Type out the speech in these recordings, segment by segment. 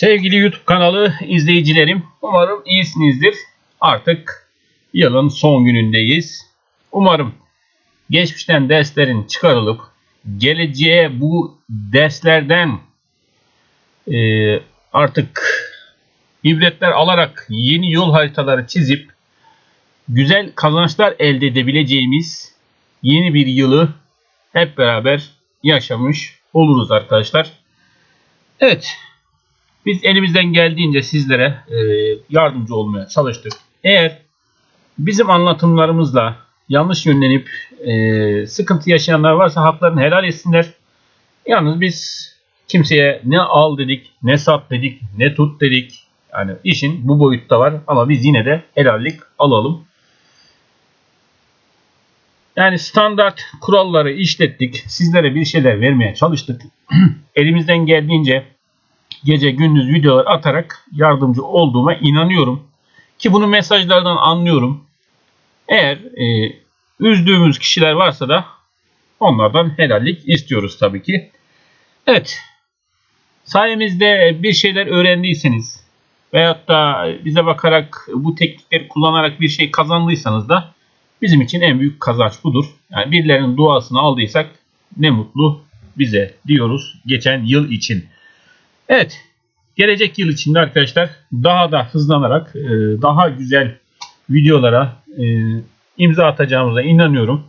Sevgili YouTube kanalı izleyicilerim, umarım iyisinizdir. Artık yılın son günündeyiz. Umarım geçmişten derslerin çıkarılıp geleceğe bu derslerden e, artık ibretler alarak yeni yol haritaları çizip güzel kazançlar elde edebileceğimiz yeni bir yılı hep beraber yaşamış oluruz arkadaşlar. Evet, biz elimizden geldiğince sizlere e, yardımcı olmaya çalıştık. Eğer bizim anlatımlarımızla yanlış yönlenip e, sıkıntı yaşayanlar varsa haklarını helal etsinler. Yalnız biz kimseye ne al dedik, ne sat dedik, ne tut dedik. Yani işin bu boyutta var ama biz yine de helallik alalım. Yani standart kuralları işlettik. Sizlere bir şeyler vermeye çalıştık. Elimizden geldiğince gece gündüz videolar atarak yardımcı olduğuma inanıyorum. Ki bunu mesajlardan anlıyorum. Eğer e, üzdüğümüz kişiler varsa da onlardan helallik istiyoruz tabii ki. Evet. Sayemizde bir şeyler öğrendiyseniz veyahut da bize bakarak bu teknikleri kullanarak bir şey kazandıysanız da bizim için en büyük kazanç budur. Yani birilerinin duasını aldıysak ne mutlu bize diyoruz geçen yıl için. Evet. Gelecek yıl içinde arkadaşlar daha da hızlanarak e, daha güzel videolara e, imza atacağımıza inanıyorum.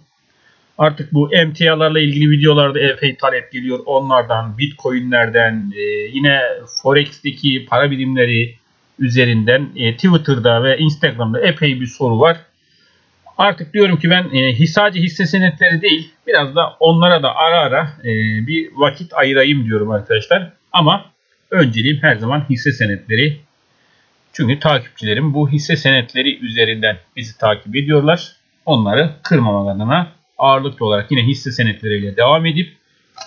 Artık bu emtialarla ilgili videolarda epey talep geliyor. Onlardan, bitcoinlerden, e, yine forex'teki para birimleri üzerinden Twitter'da ve Instagram'da epey bir soru var. Artık diyorum ki ben e, sadece hisse senetleri değil biraz da onlara da ara ara bir vakit ayırayım diyorum arkadaşlar. Ama önceliğim her zaman hisse senetleri. Çünkü takipçilerim bu hisse senetleri üzerinden bizi takip ediyorlar. Onları kırmamak adına ağırlıklı olarak yine hisse senetleriyle devam edip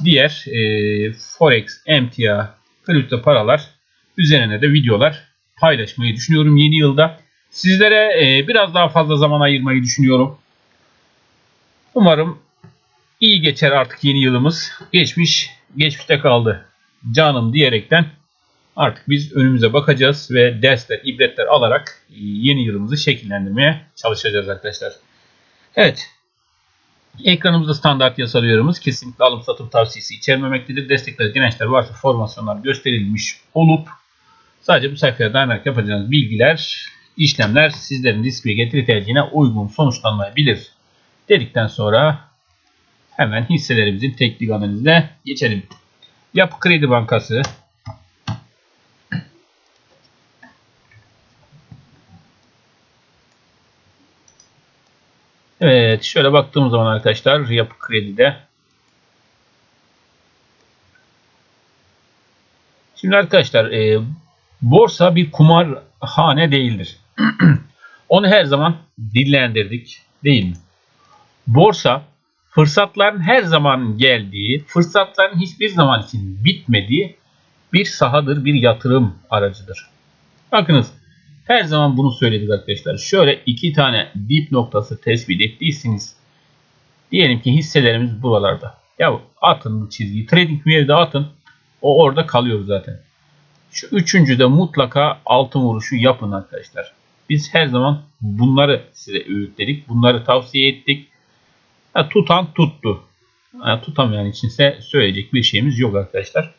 diğer e, forex, emtia, kripto paralar üzerine de videolar paylaşmayı düşünüyorum yeni yılda. Sizlere e, biraz daha fazla zaman ayırmayı düşünüyorum. Umarım iyi geçer artık yeni yılımız. Geçmiş, geçmişte kaldı canım diyerekten artık biz önümüze bakacağız ve dersler, ibretler alarak yeni yılımızı şekillendirmeye çalışacağız arkadaşlar. Evet. Ekranımızda standart yasal uyarımız kesinlikle alım satım tavsiyesi içermemektedir. Destekler, dirençler varsa formasyonlar gösterilmiş olup sadece bu sayfaya dayanarak yapacağınız bilgiler, işlemler sizlerin risk ve getiri tercihine uygun sonuçlanmayabilir. Dedikten sonra hemen hisselerimizin teknik analizine geçelim. Yapı Kredi Bankası Evet şöyle baktığımız zaman arkadaşlar Yapı Kredi'de Şimdi arkadaşlar e, borsa bir kumar hane değildir. Onu her zaman dillendirdik değil mi? Borsa fırsatların her zaman geldiği, fırsatların hiçbir zaman için bitmediği bir sahadır, bir yatırım aracıdır. Bakınız her zaman bunu söyledik arkadaşlar. Şöyle iki tane dip noktası tespit ettiyseniz diyelim ki hisselerimiz buralarda. Ya atın bu çizgiyi. Trading View'de atın. O orada kalıyor zaten. Şu üçüncü de mutlaka altın vuruşu yapın arkadaşlar. Biz her zaman bunları size öğütledik. Bunları tavsiye ettik. Ha, tutan tuttu. Ha, tutamayan içinse söyleyecek bir şeyimiz yok arkadaşlar.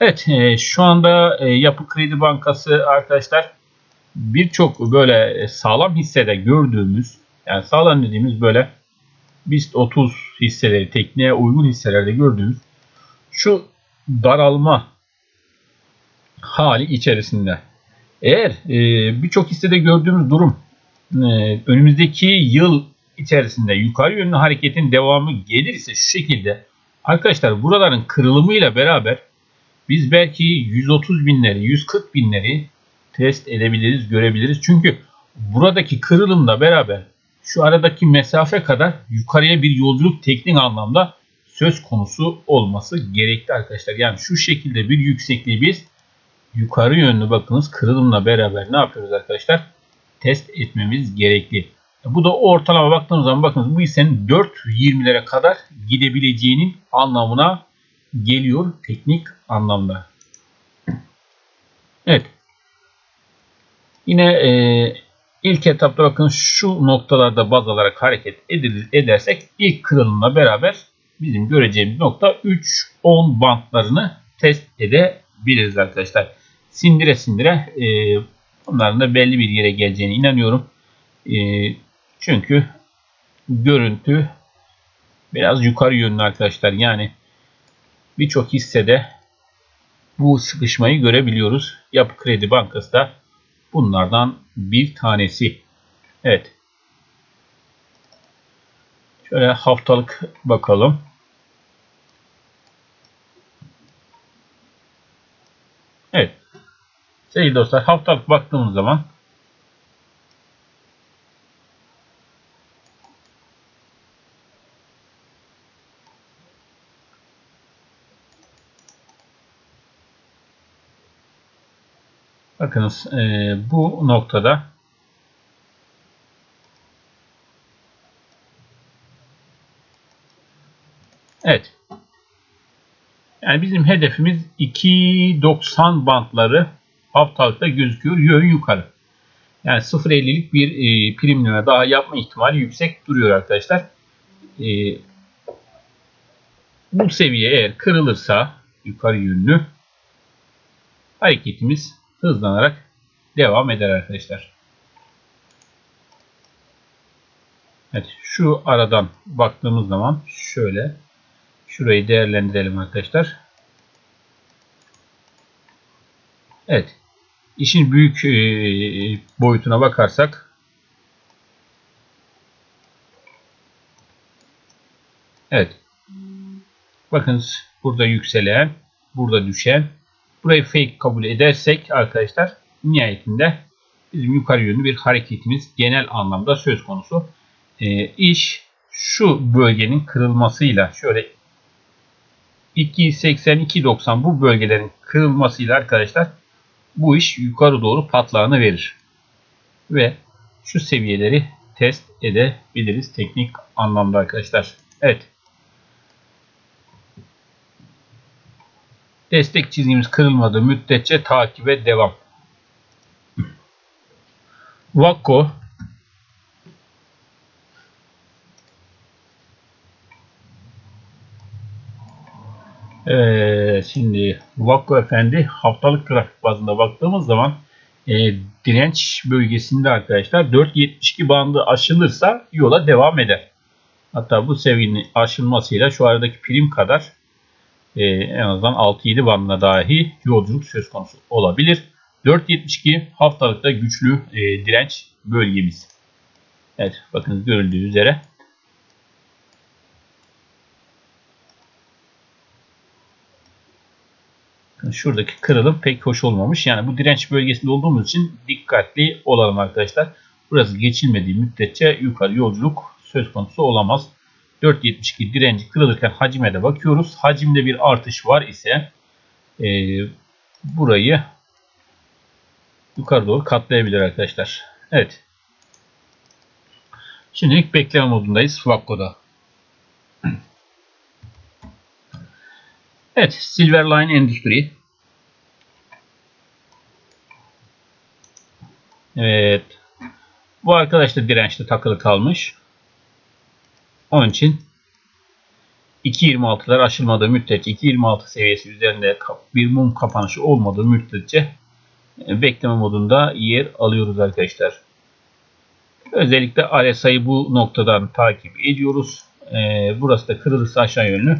Evet e, şu anda e, Yapı Kredi Bankası arkadaşlar birçok böyle sağlam hissede gördüğümüz yani sağlam dediğimiz böyle BIST 30 hisseleri tekniğe uygun hisselerde gördüğümüz şu daralma hali içerisinde. Eğer e, birçok hissede gördüğümüz durum e, önümüzdeki yıl içerisinde yukarı yönlü hareketin devamı gelirse şu şekilde arkadaşlar buraların kırılımıyla beraber biz belki 130 binleri 140 binleri test edebiliriz görebiliriz. Çünkü buradaki kırılımla beraber şu aradaki mesafe kadar yukarıya bir yolculuk teknik anlamda söz konusu olması gerekli arkadaşlar. Yani şu şekilde bir yüksekliği biz yukarı yönlü bakınız kırılımla beraber ne yapıyoruz arkadaşlar? Test etmemiz gerekli. Bu da ortalama baktığımız zaman bakınız bu hissenin 4.20'lere kadar gidebileceğinin anlamına geliyor teknik anlamda. Evet. Yine e, ilk etapta bakın şu noktalarda baz alarak hareket edilir, edersek ilk kırılımla beraber bizim göreceğimiz nokta 3-10 bantlarını test edebiliriz arkadaşlar. Sindire sindire e, bunların da belli bir yere geleceğine inanıyorum. E, çünkü görüntü biraz yukarı yönlü arkadaşlar. Yani birçok hissede bu sıkışmayı görebiliyoruz. Yapı Kredi Bankası da bunlardan bir tanesi. Evet. Şöyle haftalık bakalım. Evet. Sevgili dostlar haftalık baktığımız zaman Bakınız e, bu noktada Evet. Yani bizim hedefimiz 2.90 bantları haftalıkta gözüküyor yön yukarı. Yani 0.50'lik bir e, primleme daha yapma ihtimali yüksek duruyor arkadaşlar. E, bu seviye eğer kırılırsa yukarı yönlü hareketimiz hızlanarak devam eder arkadaşlar. Evet şu aradan baktığımız zaman şöyle şurayı değerlendirelim arkadaşlar. Evet. İşin büyük e, boyutuna bakarsak Evet. Bakınız burada yükselen, burada düşen Burayı fake kabul edersek arkadaşlar nihayetinde bizim yukarı yönlü bir hareketimiz genel anlamda söz konusu. E, iş şu bölgenin kırılmasıyla şöyle 2.80-2.90 bu bölgelerin kırılmasıyla arkadaşlar bu iş yukarı doğru patlağını verir. Ve şu seviyeleri test edebiliriz teknik anlamda arkadaşlar. Evet. Destek çizgimiz kırılmadığı müddetçe takibe devam. Vakko Evet, şimdi Vakko Efendi haftalık grafik bazında baktığımız zaman e, direnç bölgesinde arkadaşlar 4.72 bandı aşılırsa yola devam eder. Hatta bu seviyenin aşılmasıyla şu aradaki prim kadar e, en azından 6-7 bandına dahi yolculuk söz konusu olabilir. 4.72 haftalıkta güçlü e, direnç bölgemiz. Evet bakın görüldüğü üzere. Şuradaki kırılım pek hoş olmamış. Yani bu direnç bölgesinde olduğumuz için dikkatli olalım arkadaşlar. Burası geçilmediği müddetçe yukarı yolculuk söz konusu olamaz. 4.72 direnci kırılırken hacime de bakıyoruz. Hacimde bir artış var ise e, burayı yukarı doğru katlayabilir arkadaşlar. Evet. Şimdilik bekleme modundayız Vakko'da. Evet. Silverline Endüstri. Evet. Bu arkadaş da dirençte takılı kalmış. Onun için 2.26'lar aşılmadığı müddetçe 2.26 seviyesi üzerinde bir mum kapanışı olmadığı müddetçe e, bekleme modunda yer alıyoruz arkadaşlar. Özellikle RSI'yi bu noktadan takip ediyoruz. E, burası da kırılırsa aşağı yönlü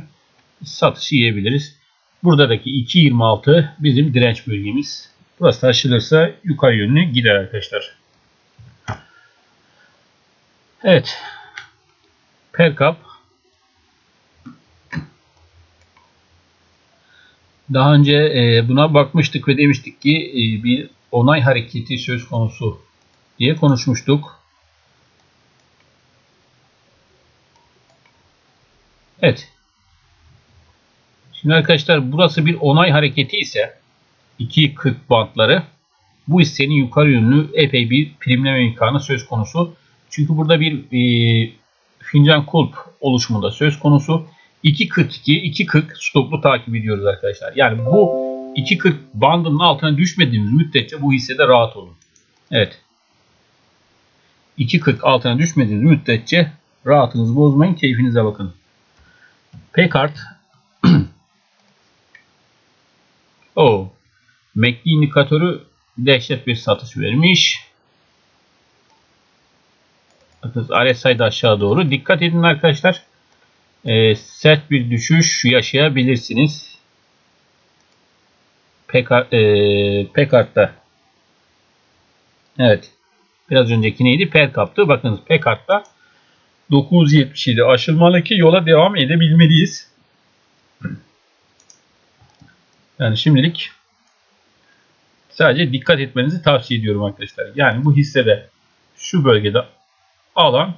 satış yiyebiliriz. Buradaki 2.26 bizim direnç bölgemiz. Burası aşılırsa yukarı yönlü gider arkadaşlar. Evet. Perkap daha önce e, buna bakmıştık ve demiştik ki e, bir onay hareketi söz konusu diye konuşmuştuk. Evet. Şimdi arkadaşlar burası bir onay hareketi ise 2.40 bantları bu hissenin yukarı yönlü epey bir primleme imkanı söz konusu. Çünkü burada bir e, fincan kulp oluşumunda söz konusu. 2.42, 2.40 stoplu takip ediyoruz arkadaşlar. Yani bu 2.40 bandının altına düşmediğimiz müddetçe bu hissede rahat olun. Evet. 2.40 altına düşmediğiniz müddetçe rahatınızı bozmayın. Keyfinize bakın. Paykart o MACD indikatörü dehşet bir satış vermiş. Bakın RSI aşağı doğru. Dikkat edin arkadaşlar. Ee, sert bir düşüş yaşayabilirsiniz. Pekart, e. Evet. Biraz önceki neydi? Perkap'tı. Bakınız Pekart'ta 977 aşılmalı ki yola devam edebilmeliyiz. Yani şimdilik sadece dikkat etmenizi tavsiye ediyorum arkadaşlar. Yani bu hissede şu bölgede alan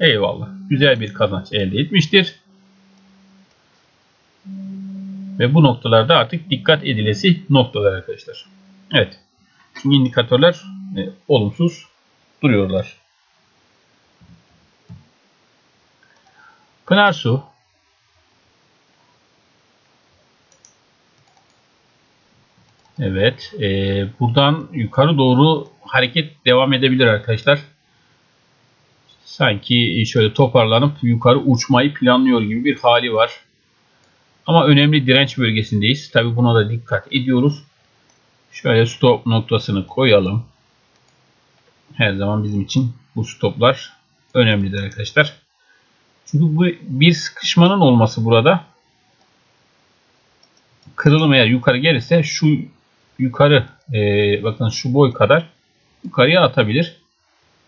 eyvallah güzel bir kazanç elde etmiştir. Ve bu noktalarda artık dikkat edilesi noktalar arkadaşlar. Evet. Çünkü indikatörler e, olumsuz duruyorlar. Pınar Su Evet. E, buradan yukarı doğru hareket devam edebilir arkadaşlar. Sanki şöyle toparlanıp yukarı uçmayı planlıyor gibi bir hali var. Ama önemli direnç bölgesindeyiz. Tabi buna da dikkat ediyoruz. Şöyle stop noktasını koyalım. Her zaman bizim için bu stoplar önemlidir arkadaşlar. Çünkü bu bir sıkışmanın olması burada. Kırılım eğer yukarı gelirse şu yukarı e, bakın şu boy kadar yukarıya atabilir.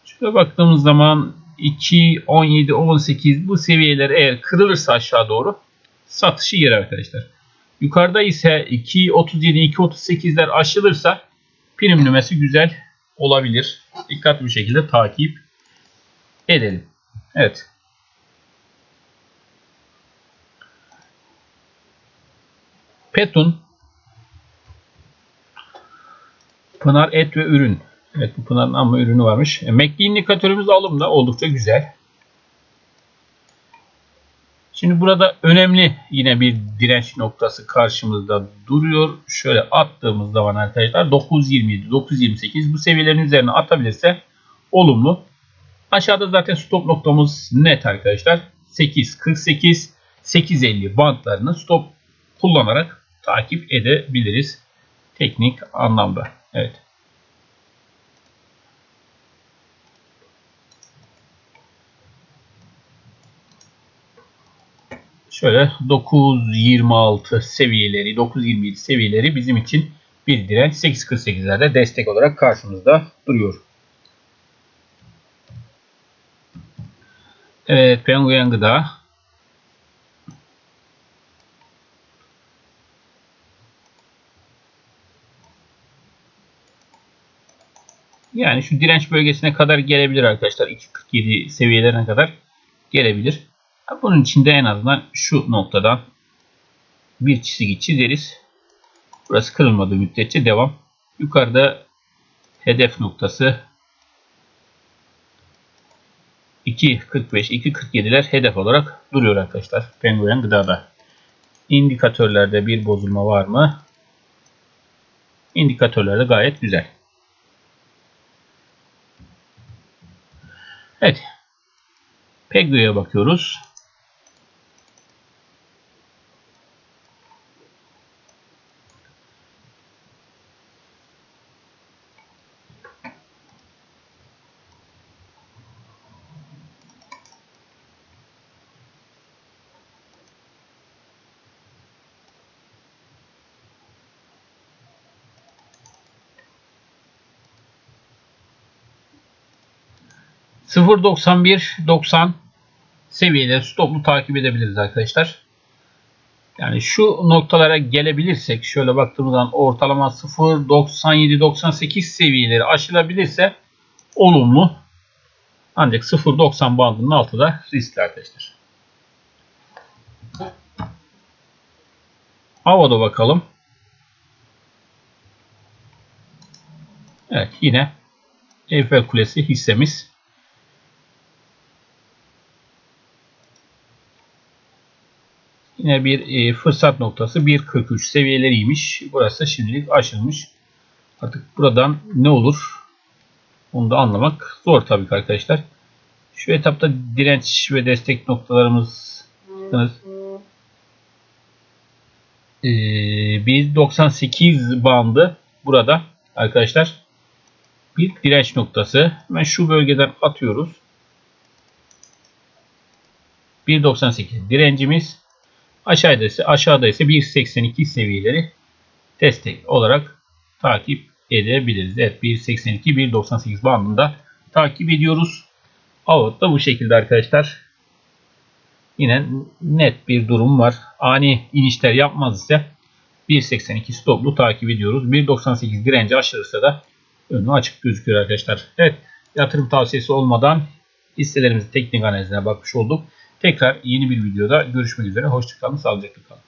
Şöyle baktığımız zaman 2, 17, 18 bu seviyeler eğer kırılırsa aşağı doğru satışı yer arkadaşlar. Yukarıda ise 2, 37, 2, 38'ler aşılırsa prim nümesi güzel olabilir. Dikkatli bir şekilde takip edelim. Evet. Petun Pınar et ve ürün. Evet bu Pınar'ın ama ürünü varmış. E, MACD indikatörümüz alımda oldukça güzel. Şimdi burada önemli yine bir direnç noktası karşımızda duruyor. Şöyle attığımız zaman arkadaşlar 9.27, 9.28 bu seviyelerin üzerine atabilirse olumlu. Aşağıda zaten stop noktamız net arkadaşlar. 8.48, 8.50 bantlarını stop kullanarak takip edebiliriz. Teknik anlamda. Evet. Şöyle 9.26 seviyeleri, 9.27 seviyeleri bizim için bir direnç 8.48'lerde destek olarak karşımızda duruyor. Evet, Penguin Gıda Yani şu direnç bölgesine kadar gelebilir arkadaşlar. 2.47 seviyelerine kadar gelebilir. Bunun için de en azından şu noktadan bir çizgi çizeriz. Burası kırılmadığı müddetçe devam. Yukarıda hedef noktası 2.45, 2.47'ler hedef olarak duruyor arkadaşlar. Penguen gıdada. İndikatörlerde bir bozulma var mı? İndikatörlerde gayet güzel. Evet. Peggo'ya bakıyoruz. 0.91 90 seviyeleri stoplu takip edebiliriz arkadaşlar. Yani şu noktalara gelebilirsek şöyle baktığımız zaman ortalama 0.97-98 seviyeleri aşılabilirse olumlu. Ancak 0.90 bandının altı da riskli arkadaşlar. Havada bakalım. Evet yine Eiffel Kulesi hissemiz Yine bir e, fırsat noktası 1.43 seviyeleriymiş. Burası şimdilik aşılmış. Artık buradan ne olur onu da anlamak zor tabii ki arkadaşlar. Şu etapta direnç ve destek noktalarımız. Ee, 1.98 bandı burada arkadaşlar. Bir direnç noktası. Hemen şu bölgeden atıyoruz. 1.98 direncimiz. Aşağıda ise, aşağıda ise 1.82 seviyeleri destek olarak takip edebiliriz. Evet 1.82 1.98 bandında takip ediyoruz. Avut da bu şekilde arkadaşlar. Yine net bir durum var. Ani inişler yapmaz ise 1.82 stoplu takip ediyoruz. 1.98 direnci aşırırsa da önü açık gözüküyor arkadaşlar. Evet yatırım tavsiyesi olmadan hisselerimizin teknik analizine bakmış olduk. Tekrar yeni bir videoda görüşmek üzere. Hoşçakalın, sağlıcakla kalın.